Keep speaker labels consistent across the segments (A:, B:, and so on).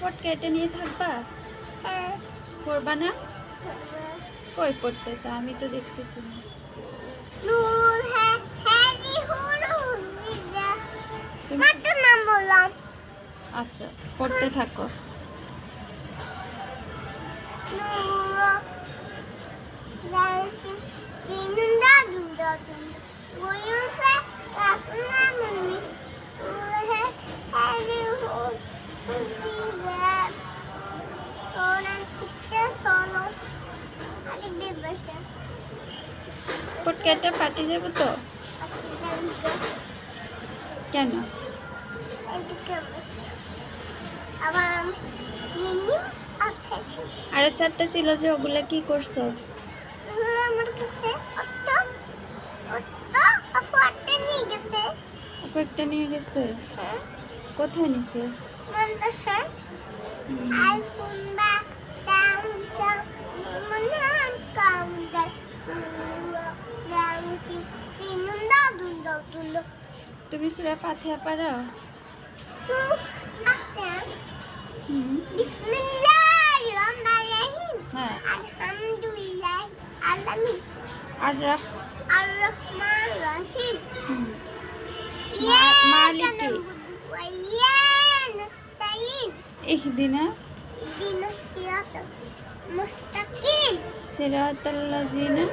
A: ফটকে এটা নিয়ে থাকবা?
B: হ্যাঁ।
A: পড়বা না? কই পড়তেছে? আমি তো দেখতেছি না।
B: হ্যাঁ
A: আচ্ছা পড়তে থাকো।
B: রাসিন আরে
A: এটা পাঠিয়ে দেবো তো? কেন?
B: ইনি
A: চারটা ছিল যে ওগুলা কি করছ? একটা নিয়ে গেছে।
B: হ্যাঁ।
A: কোথায় নিছে?
B: আইফোন বা রহমান রহিম।
A: হুম।
B: ইয়া
A: মালিকি।
B: নাবুদু ওয়া ইয়া নাস্তাইন
A: ইহদিনা
B: ইহদিনা সিরাতাল মুস্তাকিম
A: সিরাতাল্লাযিনা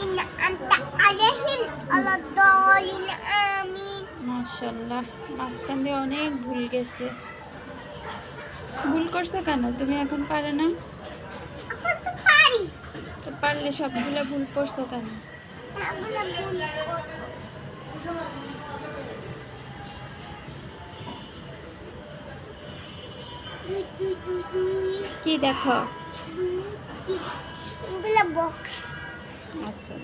B: ইন আনতা আলাইহিম আলাদ-দালিন আমিন
A: মাশাআল্লাহ মাঝখান দিয়ে অনেক ভুল গেছে। ভুল করছ কেন? তুমি এখন পারে না?
B: তো
A: পারলে সবগুলো ভুল করছ কেন? কি দেখো?
B: বক্স
A: আচ্ছা।